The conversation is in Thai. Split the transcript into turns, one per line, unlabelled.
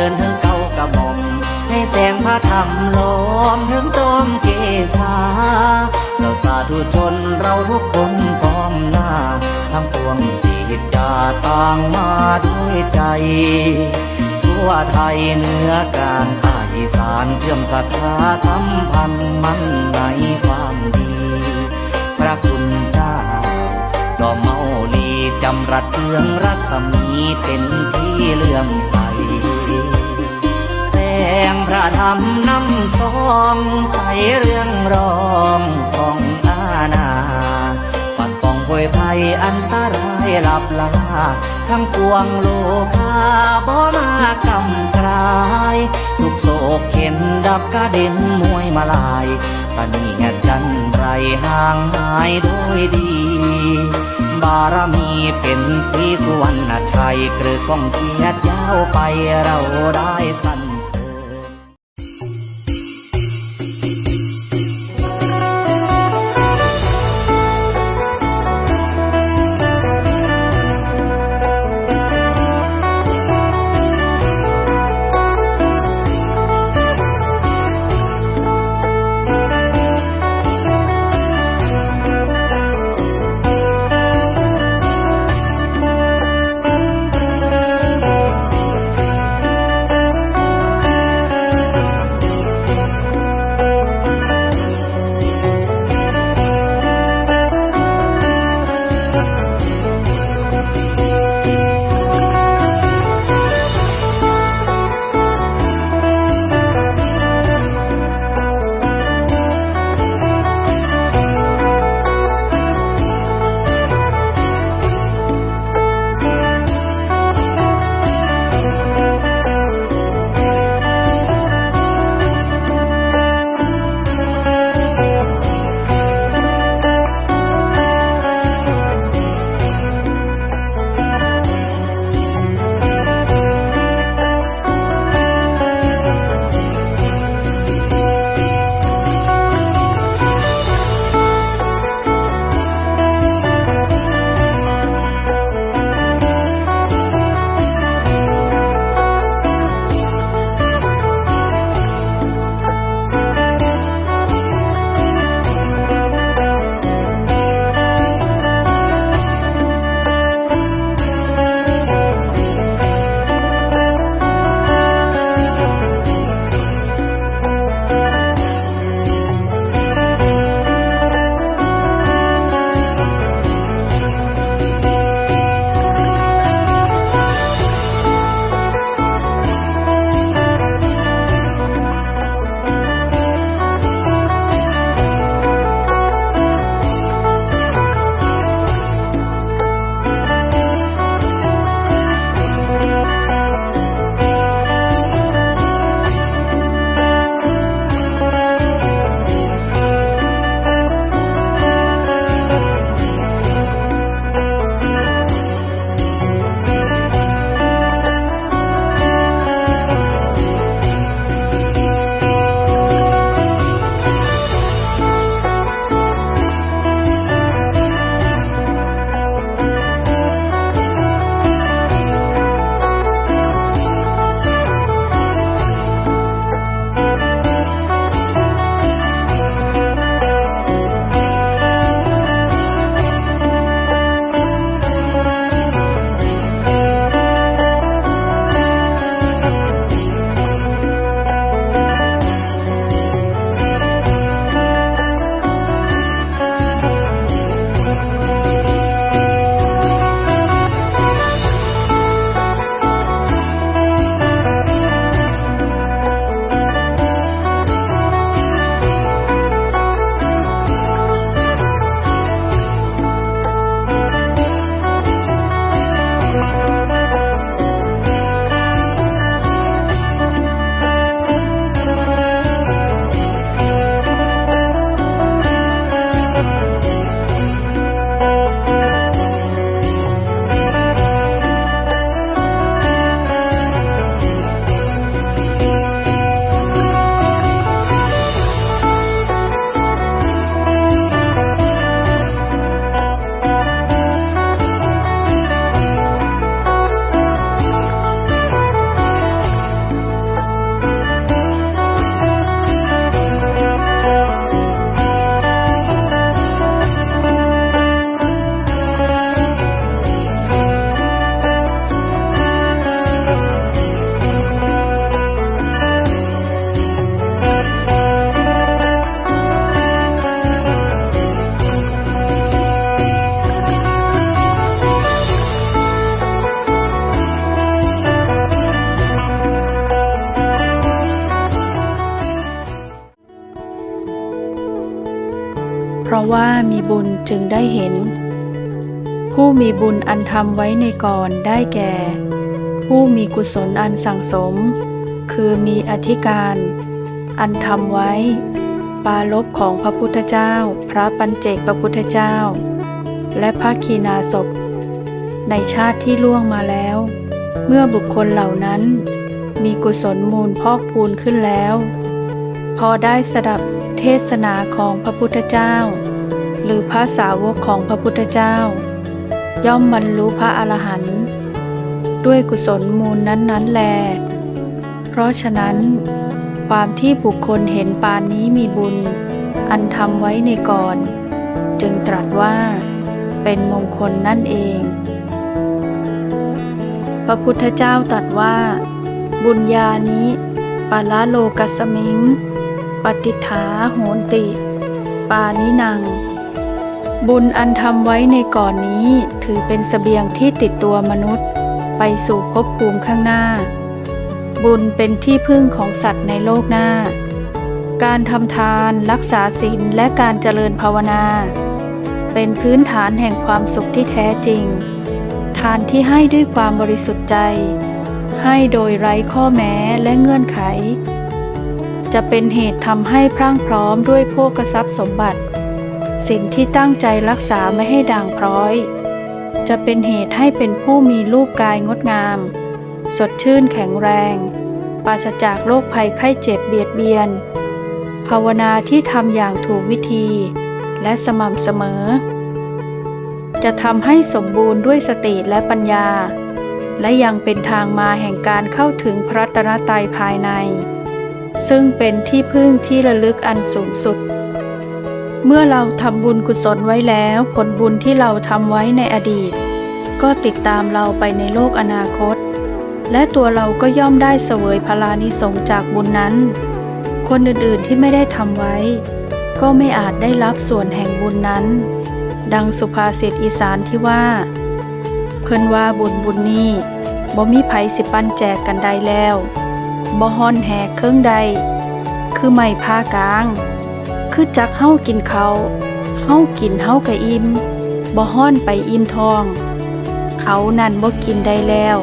ริญถึงเก้ากระหม่อมให้แสงพระธรรมล้อมถึงต้มเกษาเราสาธุชนเราทุกคนพร้อมหน้าทั้งปวงสิทธาต่างมาด้วยใจทั่วไทยเหนือกลางใต้อีสานเชื่อมศรัทธาสัมพันมันในความดี พระคุณเจ้าจอมเมาลีจำรัดเทืองรัศมีเป็นที่เลื่อมใส พระธรรมนำทองใสเรื่องรองของอาณาปัดป้องป่วยภัยอันตรายหลับลาทั้งปวงโลกาบ่มากำกรายทุกโศกเข็นดับกระเด็นมวยมาลายตะนีแงจันไรห่างหายโดยดี บารมีเป็นสีสุวรรณชัยกลือกองเกียรติยาวไปเราได้สัน
บุญจึงได้เห็น ผู้มีบุญอันทำไว้ในก่อนได้แก่ ผู้มีกุศลอันสั่งสม คือมีอธิการ อันทำไว้ ปาลบของพระพุทธเจ้า พระปัญเจกพระพุทธเจ้า และพระคีนาศพ ในชาติที่ล่วงมาแล้ว เมื่อบุคคลเหล่านั้นมีกุศลมูลพอกพูนขึ้นแล้ว พอได้สดับเทศนาของพระพุทธเจ้า รือพระสาวกของพระพุทธเจ้า ย่อมบรรลุพระอรหันต์ด้วยกุศลมูลนั้นๆแล เพราะฉะนั้น ความที่บุคคลเห็นปานนี้มีบุญ อันทำไว้ในก่อน จึงตรัสว่าเป็นมงคลนั่นเอง พระพุทธเจ้าตรัสว่า บุญญานิปาละโลกัสมิง ปฏิฐาโหนติ ปานินัง บุญอันทำไว้ในก่อนนี้ถือเป็นสเสบียงที่ติดตัวมนุษย์ ไปสู่ภพภูมิข้างหน้า บุญเป็นที่พึ่งของสัตว์ในโลกหน้า การทำทานรักษาศีลและการเจริญภาวนา เป็นพื้นฐานแห่งความสุขที่แท้จริง ทานที่ให้ด้วยความบริสุทธิ์ใจ ให้โดยไร้ข้อแม้และเงื่อนไข จะเป็นเหตุทำให้พรั่งพร้อมด้วยโภกทรัพย์สมบัติ สิ่งที่ตั้งใจรักษาไม่ให้ด่างพร้อย จะเป็นเหตุให้เป็นผู้มีรูปกายงดงาม สดชื่นแข็งแรง ปราศจากโรคภัยไข้เจ็บเบียดเบียน ภาวนาที่ทำอย่างถูกวิธี และสม่ำเสมอ จะทำให้สมบูรณ์ด้วยสติและปัญญา และยังเป็นทางมาแห่งการเข้าถึงพระตรตรัยภายใน ซึ่งเป็นที่พึ่งที่ระลึกอันสูงสุด เมื่อเราทำบุญกุศลไว้แล้ว ผลบุญที่เราทำไว้ในอดีต ก็ติดตามเราไปในโลกอนาคต และตัวเราก็ย่อมได้เสวยพลานิสงจากบุญนั้น คนอื่นๆที่ไม่ได้ทำไว้ ก็ไม่อาจได้รับส่วนแห่งบุญนั้น ดังสุภาษิตอีสานที่ว่า เพิ่นว่าบุญบุญนี้บ่มีไผสิปันแจกกันใดแล้วบ่ฮอนแหกเครื่องใด คือไม่พากลาง คือจักเฮากินเขาเฮากินเฮากะอิ่มบ่ฮ้อนไปอิ่มทอง เขานั่นบ่กินได้แล้ว